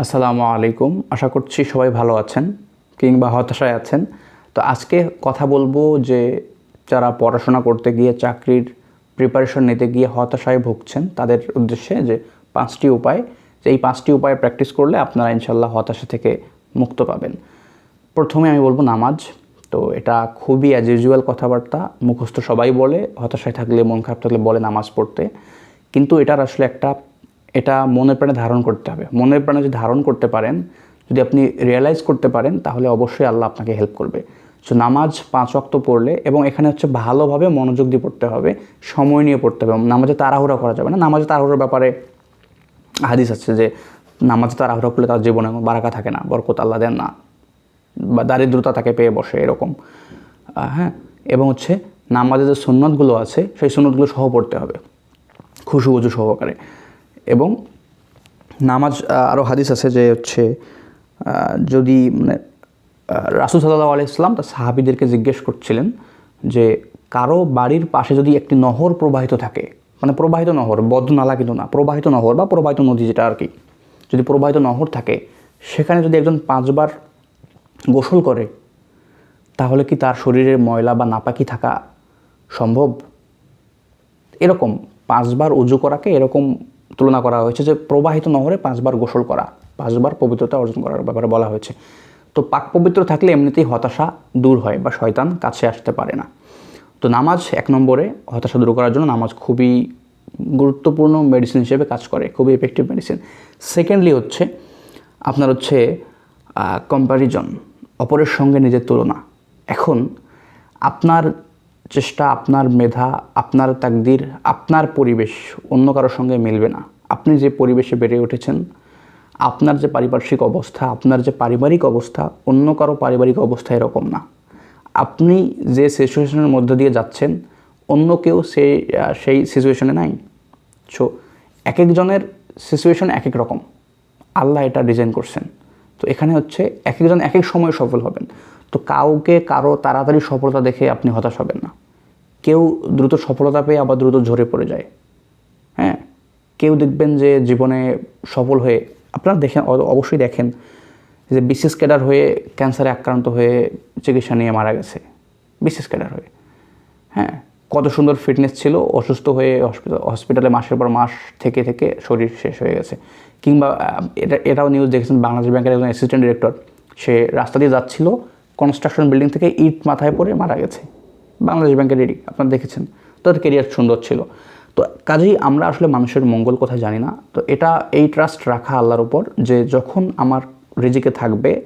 আসসালামু আলাইকুম। আশা করছি সবাই ভালো আছেন কিংবা হতাশায় আছেন। তো আজকে কথা বলব যে যারা পড়াশোনা করতে গিয়ে চাকরির প্রিপারেশন নিতে গিয়ে হতাশায় ভুগছেন, তাদের উদ্দেশ্যে যে পাঁচটি উপায়, যে এই পাঁচটি উপায় প্র্যাকটিস করলে আপনারা ইনশাল্লাহ হতাশা থেকে মুক্ত পাবেন। প্রথমে আমি বলব নামাজ। তো এটা খুবই অ্যাজ ইউজুয়াল কথাবার্তা, মুখস্থ সবাই বলে, হতাশায় থাকলে, মন খারাপ থাকলে বলে নামাজ পড়তে। কিন্তু এটার আসলে একটা এটা মনের প্রাণে ধারণ করতে হবে। মনের প্রাণে যদি ধারণ করতে পারেন, যদি আপনি রিয়েলাইজ করতে পারেন, তাহলে অবশ্যই আল্লাহ আপনাকে হেল্প করবে। সো নামাজ পাঁচ ওয়াক্ত পড়লে এবং এখানে হচ্ছে ভালোভাবে মনোযোগ দিয়ে পড়তে হবে, সময় নিয়ে পড়তে হবে। নামাজে তাড়াহুড়া করা যাবে না। নামাজে তাড়াহুড়োর ব্যাপারে হাদিস আছে যে, নামাজে তাড়াহুড়া করলে তার জীবনে বারাকা থাকে না, বরকত আল্লাহ দেন না। বা দারিদ্রতা তাকে পেয়ে বসে এরকম। হ্যাঁ? এবং হচ্ছে নামাজের যে সুন্নতগুলো আছে, সেই সুন্নতগুলো সহ পড়তে হবে। খুশু উজু সহকারে। এবং নামাজ আরও হাদিস আছে যে হচ্ছে যদি মানে রাসুল সাল্লাহ আলি ইসলাম তার সাহাবিদেরকে জিজ্ঞেস করছিলেন যে কারও বাড়ির পাশে যদি একটি নহর প্রবাহিত থাকে মানে প্রবাহিত নহর বদ্ধ নালা কিন্তু না, প্রবাহিত নহর বা প্রবাহিত নদী যেটা আর কি, যদি প্রবাহিত নহর থাকে, সেখানে যদি একজন পাঁচবার গোসল করে, তাহলে কি তার শরীরে ময়লা বা নাপাকি থাকা সম্ভব? এরকম পাঁচবার উজু করাকে এরকম তুলনা করা হয়েছে যে প্রবাহিত নহরে পাঁচবার গোসল করা, পাঁচবার পবিত্রতা অর্জন করার ব্যাপারে বলা হয়েছে। তো পাক পবিত্র থাকলে এমনিতেই হতাশা দূর হয় বা শয়তান কাছে আসতে পারে না। তো নামাজ এক নম্বরে হতাশা দূর করার জন্য নামাজ খুবই গুরুত্বপূর্ণ মেডিসিন হিসেবে কাজ করে, খুবই এফেক্টিভ মেডিসিন সেকেন্ডলি হচ্ছে, আপনার হচ্ছে কম্প্যারিজন অপরের সঙ্গে নিজের তুলনা। এখন আপনার চেষ্টা আপনার মেধা, আপনার তাকদির, আপনার পরিবেশ অন্য কারোর সঙ্গে মিলবে না। আপনি যে পরিবেশে বেড়ে উঠেছেন, আপনার যে পারিপার্শ্বিক অবস্থা, আপনার যে পারিবারিক অবস্থা, অন্য কারও পারিবারিক অবস্থা এরকম না। আপনি যে সিচুয়েশনের মধ্য দিয়ে যাচ্ছেন, অন্য কেউ সেই সেই সিচুয়েশনে নাই। সো এক একজনের সিচুয়েশন এক এক রকম। আল্লাহ এটা ডিজাইন করছেন। তো এখানে হচ্ছে এক একজন এক এক সময় সফল হবেন। তো কাউকে কারও তাড়াতাড়ি সফলতা দেখে আপনি হতাশ হবেন না। কেউ দ্রুত সফলতা পেয়ে আবার দ্রুত ঝরে পড়ে যায়। হ্যাঁ? কেউ দেখবেন যে জীবনে সফল হয়ে, আপনারা দেখেন অবশ্যই দেখেন যে বিশেষ ক্যাডার হয়ে ক্যান্সারে আক্রান্ত হয়ে চিকিৎসা নিয়ে মারা গেছে। বিশেষ ক্যাডার হয়ে। হ্যাঁ? কত সুন্দর ফিটনেস ছিল, অসুস্থ হয়ে হসপিটাল মাসের পর মাস থেকে থেকে শরীর শেষ হয়ে গেছে। কিংবা এটা, এটাও নিউজ দেখেছেন, বাংলাদেশ ব্যাংকের একজন অ্যাসিস্ট্যান্ট ডিরেক্টর সে রাস্তা দিয়ে যাচ্ছিল কনস্ট্রাকশন বিল্ডিং থেকে ইট মাথায় পড়ে মারা গেছে। বাংলাদেশ ব্যাংকের এডি, আপনারা দেখেছেন। তাদের কেরিয়ার সুন্দর ছিল। তো কাজেই আমরা আসলে মানুষের মঙ্গল কথা জানি না। তো এটা, এই ট্রাস্ট রাখা আল্লাহর উপর যে যখন আমার রিজিকে থাকবে,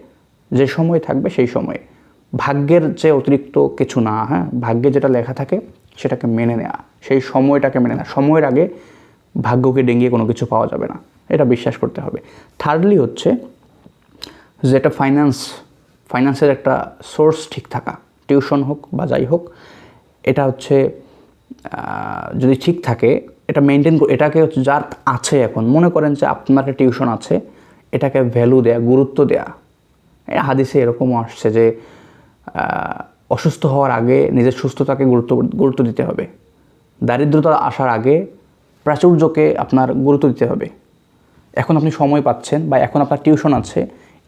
যে সময় থাকবে সেই সময়ে। ভাগ্যের যে অতিরিক্ত কিছু না হ্যাঁ ভাগ্যে যেটা লেখা থাকে সেটাকে মেনে নেওয়া সেই সময়টাকে মেনে নেওয়া সময়ের আগে ভাগ্যকে ডেঙ্গিয়ে কোনো কিছু পাওয়া যাবে না। এটা বিশ্বাস করতে হবে। থার্ডলি হচ্ছে যেটা ফাইন্যান্স ফাইন্যান্সের একটা সোর্স ঠিক থাকা। টিউশন হোক বা যাই হোক, এটা হচ্ছে যদি ঠিক থাকে, এটা মেনটেন এটাকে হচ্ছে যার আছে এখন, মনে করেন যে আপনার একটা টিউশন আছে, এটাকে ভ্যালু দেয়া, গুরুত্ব দেয়া। হাদিসে এরকমও আসছে যে অসুস্থ হওয়ার আগে নিজের সুস্থতাকে গুরুত্ব গুরুত্ব দিতে হবে। দারিদ্রতা আসার আগে প্রাচুর্যকে আপনার গুরুত্ব দিতে হবে। এখন আপনি সময় পাচ্ছেন বা এখন আপনার টিউশন আছে,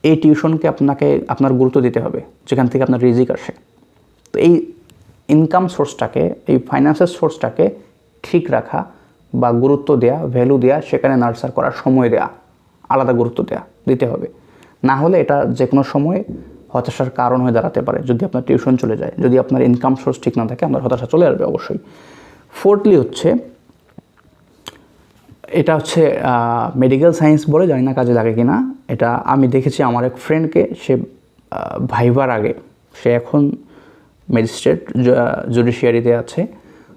এই টিউশনকে আপনাকে, আপনার গুরুত্ব দিতে হবে, যেখান থেকে আপনার রিজিক আসে। তো এই ইনকাম সোর্সটাকে এই ফাইন্যান্সের সোর্সটাকে ঠিক রাখা বা গুরুত্ব দেয়া ভ্যালু দেয়া, সেখানে নার্সার করার সময় দেয়া, আলাদা গুরুত্ব দেয়া, দিতে হবে। না হলে এটা যে কোনো সময় হতাশার কারণ হয়ে দাঁড়াতে পারে, যদি আপনার টিউশন চলে যায়, যদি আপনার ইনকাম সোর্স ঠিক না থাকে, আপনার হতাশা চলে আসবে অবশ্যই। ফোর্থলি হচ্ছে, এটা হচ্ছে মেডিকেল সায়েন্স বলে, জানি না কাজে লাগে কি না এটা আমি দেখেছি আমার এক ফ্রেন্ডকে সে ভাইবার আগে, সে এখন ম্যাজিস্ট্রেট জুডিশিয়ারিতে আছে।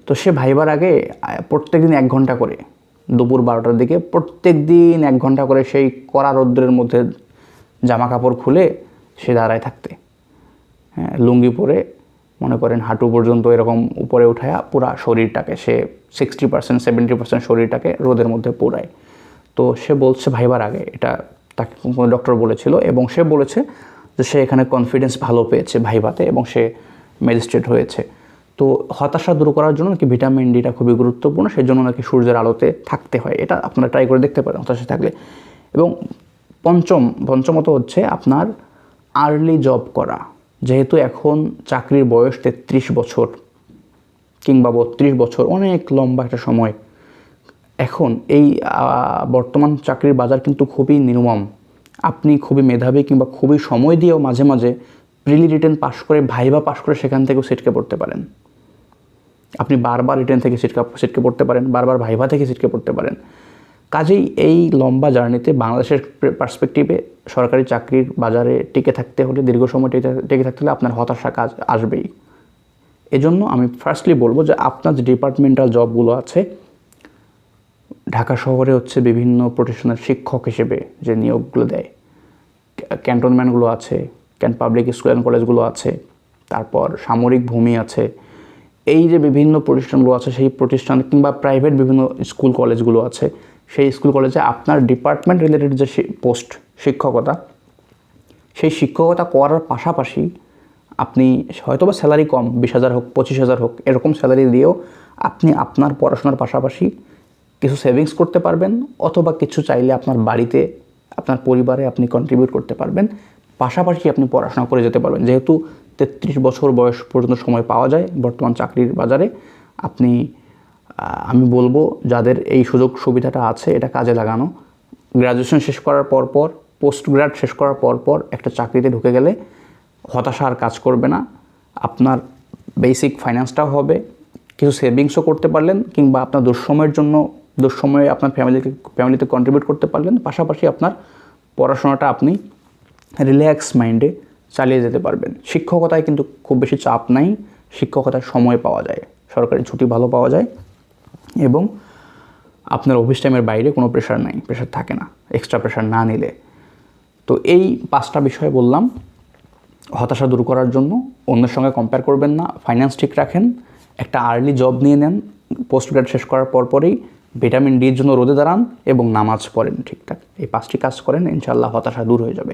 তো সে ভাইবার আগে প্রত্যেক দিন এক ঘণ্টা করে। দুপুর বারোটার দিকে প্রত্যেক দিন এক ঘণ্টা করে সেই কড়া রৌদ্রের মধ্যে জামা কাপড় খুলে সে দাঁড়ায় থাকতে। হ্যাঁ লুঙ্গি পরে, মনে করেন হাঁটু পর্যন্ত এরকম উপরে উঠায়া পুরা শরীরটাকে সে সিক্সটি পার্সেন্ট সেভেন্টি পার্সেন্ট শরীরটাকে রোদের মধ্যে পোড়ায়। তো সে বলছে ভাইবার আগে, এটা তাকে ডক্টর বলেছিল এবং সে বলেছে যে সে এখানে কনফিডেন্স ভালো পেয়েছে ভাইভাতে এবং সে ম্যাজিস্ট্রেট হয়েছে। তো হতাশা দূর করার জন্য নাকি ভিটামিন ডিটা খুবই গুরুত্বপূর্ণ সেই জন্য নাকি সূর্যের আলোতে থাকতে হয়, এটা আপনারা ট্রাই করে দেখতে পারেন হতাশা থাকলে। এবং পঞ্চম, পঞ্চমত হচ্ছে আপনার আর্লি জব করা। যেহেতু এখন চাকরির বয়স তেত্রিশ বছর কিংবা বত্রিশ বছর, অনেক লম্বা একটা সময়। এখন এই বর্তমান চাকরির বাজার কিন্তু খুবই নির্মম। আপনি খুবই মেধাবী কিংবা খুবই সময় দিয়েও মাঝে মাঝে প্রিলি রিটার্ন পাশ করে ভাইবা পাশ করে সেখান থেকেও সিটকে পড়তে পারেন। আপনি বারবার রিটার্ন থেকে সিটকা সিটকে পড়তে পারেন, বারবার ভাইভা থেকে সিটকে পড়তে পারেন। কাজেই এই লম্বা জার্নিতে বাংলাদেশের পার্সপেক্টিভে সরকারি চাকরির বাজারে টিকে থাকতে হলে, দীর্ঘ সময় টিকে থাকতে হলে আপনার হতাশা কাজ আসবেই। এজন্য আমি ফার্স্টলি বলব যে আপনার যে ডিপার্টমেন্টাল জবগুলো আছে, ঢাকা শহরে হচ্ছে বিভিন্ন প্রতিষ্ঠানের শিক্ষক হিসেবে যে নিয়োগগুলো দেয় ক্যান্টনমেন্টগুলো আছে ক্যান পাবলিক স্কুল অ্যান্ড কলেজগুলো আছে, তারপর সামরিক ভূমি আছে। এই যে বিভিন্ন প্রতিষ্ঠানগুলো আছে, সেই প্রতিষ্ঠান কিংবা প্রাইভেট বিভিন্ন স্কুল কলেজগুলো আছে, সেই স্কুল কলেজে আপনার ডিপার্টমেন্ট রিলেটেড যে পোস্ট শিক্ষকতা, সেই শিক্ষকতা করার পাশাপাশি আপনি হয়তো বা স্যালারি কম, বিশ হাজার হোক, পঁচিশ হাজার হোক, এরকম স্যালারি দিয়েও আপনি আপনার পড়াশোনার পাশাপাশি কিছু সেভিংস করতে পারবেন, অথবা কিছু চাইলে আপনার বাড়িতে, আপনার পরিবারে আপনি কন্ট্রিবিউট করতে পারবেন। পাশাপাশি আপনি পড়াশোনা করে যেতে পারবেন। যেহেতু তেত্রিশ বছর বয়স পর্যন্ত সময় পাওয়া যায় বর্তমান চাকরির বাজারে, আপনি আমি বলব যাদের এই সুযোগ সুবিধাটা আছে এটা কাজে লাগানো। গ্র্যাজুয়েশন শেষ করার পর পর পোস্ট গ্রাড শেষ করার পর পর একটা চাকরিতে ঢুকে গেলে হতাশা আর কাজ করবে না। আপনার বেসিক ফাইন্যান্সটাও হবে, কিছু সেভিংসও করতে পারলেন কিংবা আপনার দুঃসময়ের জন্য, দুঃসময়ে আপনার ফ্যামিলিকে ফ্যামিলিতে কন্ট্রিবিউট করতে পারলেন। পাশাপাশি আপনার পড়াশোনাটা আপনি রিল্যাক্স মাইন্ডে চালিয়ে যেতে পারবেন। শিক্ষকতায় কিন্তু খুব বেশি চাপ নাই শিক্ষকতার সময় পাওয়া যায়, সরকারি ছুটি ভালো পাওয়া যায় এবং আপনার অফিস টাইমের বাইরে কোনো প্রেশার নাই প্রেশার থাকে না এক্সট্রা প্রেশার না নিলে। তো এই পাঁচটা বিষয় বললাম, হতাশা দূর করার জন্য, অন্যের সঙ্গে কম্পেয়ার করবেন না ফাইন্যান্স ঠিক রাখেন, একটা আর্লি জব নিয়ে নেন পোস্ট গ্রাড শেষ করার পরপরই ভিটামিন ডির জন্য রোদে দাঁড়ান এবং নামাজ পড়েন ঠিকঠাক। এই পাঁচটি কাজ করেন, ইনশাআল্লাহ হতাশা দূর হয়ে যাবে।